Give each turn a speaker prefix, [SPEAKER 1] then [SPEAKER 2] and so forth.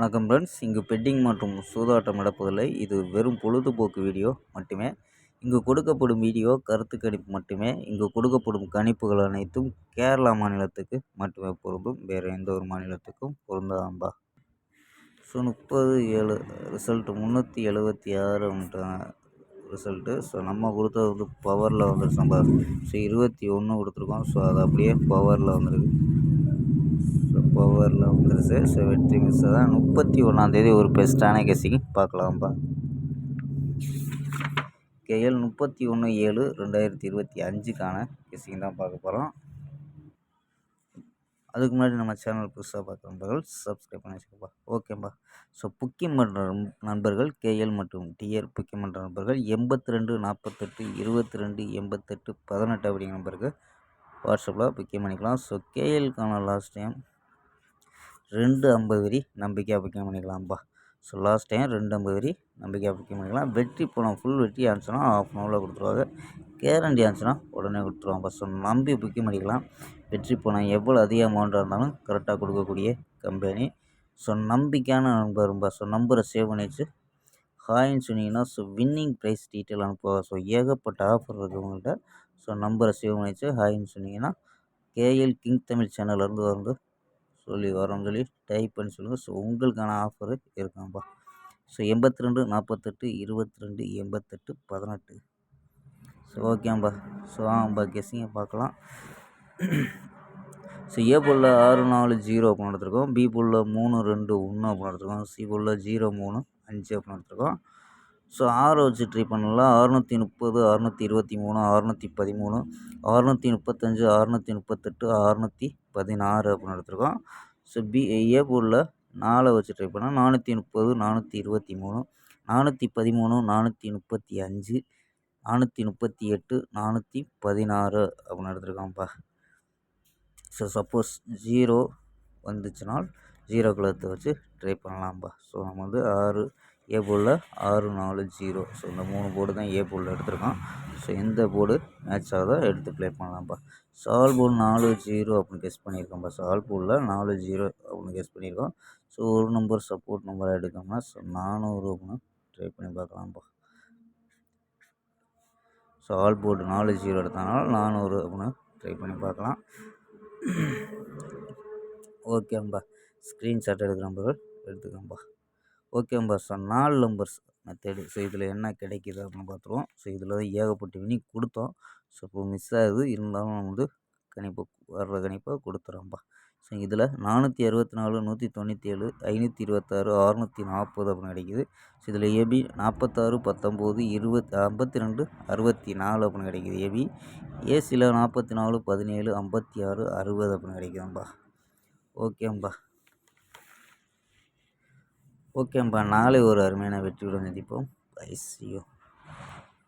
[SPEAKER 1] வணக்கம் ஃப்ரெண்ட்ஸ் இங்கு பெட்டிங் மற்றும் சூதாட்டம் நடப்பதில்லை. இது வெறும் பொழுதுபோக்கு வீடியோ மட்டுமே. இங்கு கொடுக்கப்படும் வீடியோ கருத்து கணிப்பு மட்டுமே. இங்கு கொடுக்கப்படும் கணிப்புகள் அனைத்தும் கேரளா மாநிலத்துக்கு மட்டுமே பொருந்தும். வேறு எந்த ஒரு மாநிலத்துக்கும் பொருந்தாம்பா ஸோ முப்பது ஏழு ரிசல்ட்டு முந்நூற்றி எழுபத்தி ஆறு ரிசல்ட்டு ஸோ நம்ம கொடுத்தது வந்து பவரில் வந்துருச்சு நம்ம ஸோ இருபத்தி ஒன்று கொடுத்துருக்கோம். ஸோ அது அப்படியே பவரில் வந்துருக்கு. ஸோ பவரில் வந்துருச்சு ஸோ வெற்றி மிஸ் தான். முப்பத்தி ஒன்றாந்தேதி ஒரு பெஸ்ட்டான கெஸிங் பார்க்கலாம்ப்பா. கேஎல் முப்பத்தி ஒன்று ஏழு ரெண்டாயிரத்தி இருபத்தி அஞ்சுக்கான கெஸிங் தான் பார்க்க போகிறோம் அதுக்கு முன்னாடி நம்ம சேனல் புதுசாக பார்க்குற நண்பர்கள் சப்ஸ்கிரைப் பண்ணி வச்சுக்கோப்பா. ஓகேப்பா. ஸோ புக்கிங் பண்ணுற நண்பர்கள் கேஎல் மற்றும் டிஆர் புக்கிங் பண்ணுற நண்பர்கள் எண்பத்தி ரெண்டு நாற்பத்தெட்டு இருபத்தி ரெண்டு எண்பத்தெட்டு பதினெட்டு அப்படிங்கிற நம்பருக்கு வாட்ஸ்அப்பில் புக்கிங் பண்ணிக்கலாம். ஸோ கேஎல்க்கான லாஸ்ட் டைம் ரெண்டு ஐம்பது வரி நம்பிக்கையாக புக்கிங் பண்ணிக்கலாம்ப்பா ஸோ லாஸ்ட் டைம் ரெண்டு ஐம்பது வரி நம்பிக்கையாக புக்கிங் பண்ணிக்கலாம். வெற்றி பணம் ஃபுல் வெற்றி ஆனிச்சுன்னா ஆஃப் அன் ஹவரில் கொடுத்துருவாங்க. கேரண்டி ஆனிச்சுன்னா உடனே கொடுத்துருவாங்க. ஸோ நம்பி புக்கிங் பண்ணிக்கலாம். வெற்றி பணம் எவ்வளோ அதிக அமௌண்ட்டாக இருந்தாலும் கரெக்டாக கொடுக்கக்கூடிய கம்பெனி ஸோ நம்பிக்கையான நம்பரும்பா ஸோ நம்பரை சேவ் பண்ணி வச்சு ஹாய்ன்னு சொன்னீங்கன்னா ஸோ வின்னிங் ப்ரைஸ் டீட்டெயில் அனுப்புவாங்க. ஸோ ஏகப்பட்ட ஆஃபர் இருக்குது உங்கள்கிட்ட ஸோ நம்பரை சேவ் பண்ணி வச்சு ஹாய்ன்னு சொன்னீங்கன்னா கேஎல் கிங் தமிழ் சேனல்லேருந்து வந்து சொல்லி வரோன்னு சொல்லி டைப் பண்ணி சொல்லுங்கள் ஸோ உங்களுக்கான ஆஃபரு இருக்காம்பா. ஸோ எண்பத்தி ரெண்டு நாற்பத்தெட்டு இருபத்தி ரெண்டு எண்பத்தெட்டு பதினெட்டு ஸோ ஓகேம்பா ஸோ ஆம்பா கெஸ்ஸிங்க பார்க்கலாம். ஸோ ஏ புல்ல ஆறு நாலு ஜீரோ அப்படின்னு எடுத்துருக்கோம். பி புல்ல மூணு ரெண்டு ஒன்று அப்படின்னு எடுத்துருக்கோம். சி புல்ல ஜீரோ மூணு அஞ்சு அப்படின்னு எடுத்துருக்கோம். ஸோ ஆறை வச்சு ட்ரை பண்ணலாம் அறுநூற்றி முப்பது அறுநூற்றி இருபத்தி மூணு அறுநூற்றி பதிமூணு அறுநூற்றி முப்பத்தஞ்சு அறுநூற்றி முப்பத்தெட்டு அறுநூற்றி பதினாறு அப்படின்னு எடுத்துருக்கோம். ஸோ பி ஏ போர்டில் நாலை வச்சு ட்ரை பண்ணால் நானூற்றி முப்பது நானூற்றி இருபத்தி மூணு நானூற்றி பதிமூணு நானூற்றி முப்பத்தி அஞ்சு நானூற்றி முப்பத்தி எட்டு நானூற்றி பதினாறு அப்படின்னு எடுத்துருக்கான்ப்பா ஸோ சப்போஸ் ஜீரோ வந்துச்சுனால் ஜீரோ குலத்தை வச்சு ட்ரை பண்ணலாம்ப்பா. ஸோ நம்ம வந்து ஆறு ஏ போர்டில் ஆறு நாலு ஜீரோ. ஸோ இந்த மூணு போர்டு தான் ஏ போர்டில் எடுத்திருக்கோம் ஸோ எந்த போர்டு மேட்ச் ஆகுதோ எடுத்து ப்ளே பண்ணலாம்ப்பா சால் போர்டு நாலு ஜீரோ அப்படின்னு கெஸ் பண்ணியிருக்கோம்ப்பா சால் போர்டில் நாலு ஜீரோ அப்படின்னு கெஸ் பண்ணியிருக்கோம். ஸோ ஒரு நம்பர் சப்போர்ட் நம்பராக எடுத்தோம்னா ஸோ நானூறு அப்படின்னு ட்ரை பண்ணி பார்க்கலாம்ப்பா ஸோ ஆல் போர்டு நாலு ஜீரோ எடுத்தனால நானூறு அப்படின்னு ட்ரை பண்ணி பார்க்கலாம். ஓகேம்பா ஸ்க்ரீன்ஷாட் எடுக்கிற நம்பர்கள் எடுத்துக்கோம்பா. ஓகேம்பா ஸோ நாலு நம்பர்ஸ் மெத்தேடு ஸோ இதில் என்ன கிடைக்கிது அப்படின்னு பார்த்துருவோம் ஸோ இதில் தான் ஏகப்பட்ட வினி கொடுத்தோம். ஸோ இப்போ மிஸ் ஆகுது. இருந்தாலும் வந்து கணிப்பு வர்ற கணிப்பை கொடுத்துறோம்ப்பா ஸோ இதில் நானூற்றி அறுபத்தி நாலு நூற்றி தொண்ணூற்றி ஏழு ஐநூற்றி இருபத்தாறு அறுநூற்றி நாற்பது அப்படின்னு கிடைக்கிது. ஸோ இதில் ஏபி நாற்பத்தாறு பத்தொம்போது இருபத் ஐம்பத்தி ரெண்டு அறுபத்தி நாலு அப்படின்னு கிடைக்கிது. ஏபி ஏசியில் நாற்பத்தி நாலு பதினேழு ஐம்பத்தி ஆறு அறுபது அப்படின்னு கிடைக்குதும்பா ஓகேம்பா ஓகேம்பா நாளை ஒரு அருமையான வெற்றியுடன் சந்திப்போம். யூ